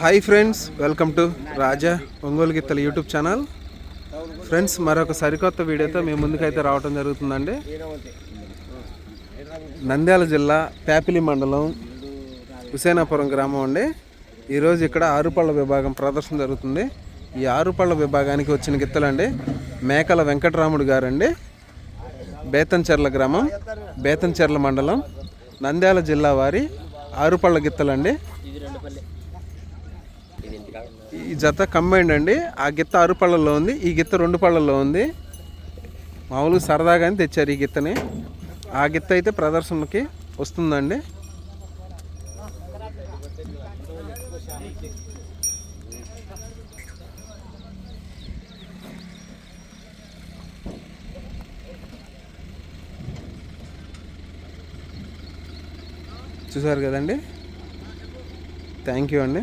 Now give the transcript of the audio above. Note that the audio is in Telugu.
Hi friends welcome to Raja Ongole గిత్తల YouTube channel friends మరొక సరికొత్త వీడియోతో మేము ముందుకైతే రావడం జరుగుతుందండి. నంద్యాల జిల్లా ప్యాపిలి మండలం హుసేనాపురం గ్రామం అండి. ఈరోజు ఇక్కడ ఆరుపళ్ళ విభాగం ప్రదర్శన జరుగుతుంది. ఈ ఆరుపళ్ళ విభాగానికి వచ్చిన గిత్తలండి మేకల వెంకటరాముడు గారండి. బేతంచెర్ల గ్రామం బేతంచెర్ల మండలం నంద్యాల జిల్లా వారి ఆరుపళ్ళ గిత్తలండి. ఈ జత కంబైండ్ అండి. ఆ గిత్త ఆరు పళ్ళల్లో ఉంది ఈ గిత్త రెండు పళ్ళల్లో ఉంది. మామూలుగా సరదాగానే తెచ్చారు ఈ గిత్తని. ఆ గిత్త అయితే ప్రదర్శనకి వస్తుందండి. చూసారు కదండి? థ్యాంక్ యూ అండి.